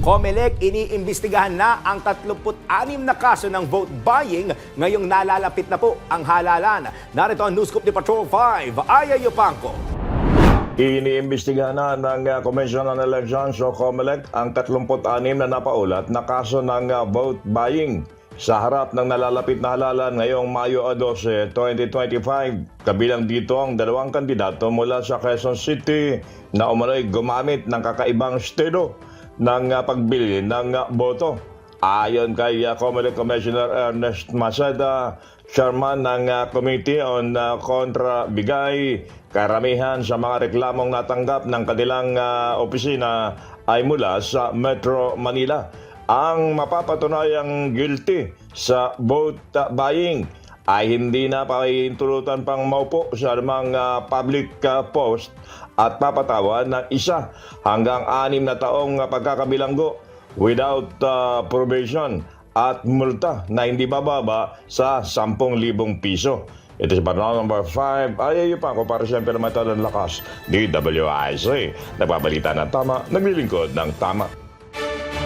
COMELEC iniimbestigahan na ang 36 na kaso ng vote buying ngayong nalalapit na po ang halalan. Narito ang News Scoop ni Patrol 5, Aya Yupanco. Iniimbestigahan na ng uh, Commission on Elections o COMELEC ang 36 na napaulat na kaso ng uh, vote buying sa harap ng nalalapit na halalan ngayong Mayo 12, 2025. Kabilang dito ang dalawang kandidato mula sa Quezon City na umano'y gumamit ng kakaibang estilo ng uh, pagbili ng uh, boto. Ayon kay uh, COMELEC Commissioner Ernest Maceda, chairman ng uh, Committee on uh, Kontra Bigay, karamihan sa mga reklamong natanggap ng kanilang uh, opisina ay mula sa Metro Manila. Ang mapapatunayang guilty sa vote buying ay hindi na pakintulutan pang maupo sa anumang uh, public uh, post at papatawan ng isa hanggang anim na taong uh, pagkakabilanggo without uh, probation at multa na hindi bababa sa 10,000 piso. Ito si Barnal number 5. Ayaw pa ako para siyempre naman ng lakas. DWIC. Nagbabalita ng tama, naglilingkod ng tama.